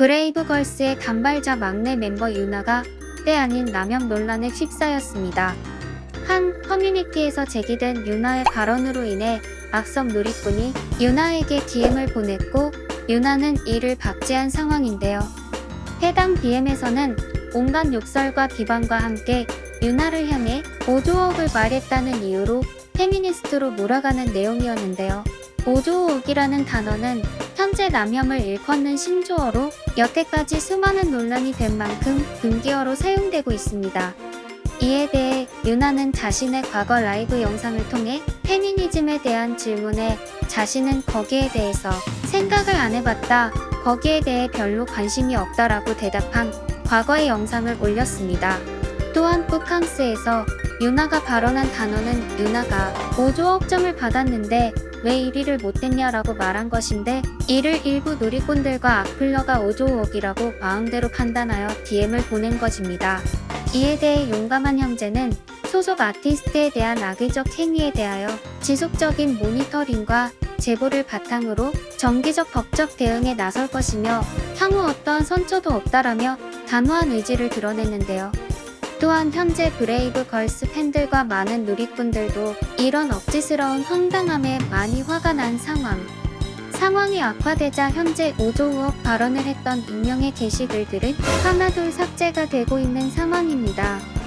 브레이브걸스의 단발자 막내 멤버 유나가 때 아닌 남용 논란에 휩싸였습니다. 한 커뮤니티에서 제기된 유나의 발언으로 인해 악성 누리꾼이 유나에게 DM을 보냈고 유나는 이를 박제한 상황인데요. 해당 DM에서는 온갖 욕설과 비방과 함께 유나를 향해 보조옥을 말했다는 이유로 페미니스트로 몰아가는 내용이었는데요. 보조옥이라는 단어는 현재 남혐을 일컫는 신조어로 여태까지 수많은 논란이 된 만큼 금기어로 사용되고 있습니다. 이에 대해 유나는 자신의 과거 라이브 영상을 통해 페미니즘에 대한 질문에 자신은 거기에 대해서 생각을 안 해봤다. 거기에 대해 별로 관심이 없다라고 대답한 과거의 영상을 올렸습니다. 또한 북캉스에서 유나가 발언한 단어는 유나가 5조 억 점을 받았는데 왜 1위를 못했냐라고 말한 것인데 이를 일부 누리꾼들과 악플러가 5조억이라고 마음대로 판단하여 DM을 보낸 것입니다. 이에 대해 용감한 형제는 소속 아티스트에 대한 악의적 행위에 대하여 지속적인 모니터링과 제보를 바탕으로 정기적 법적 대응에 나설 것이며 향후 어떠한 선처도 없다라며 단호한 의지를 드러냈는데요. 또한 현재 브레이브 걸스 팬들과 많은 누리꾼들도 이런 억지스러운 황당함에 많이 화가 난 상황. 상황이 악화되자 현재 5조 우억 발언을 했던 익명의 게시글들은 하나둘 삭제가 되고 있는 상황입니다.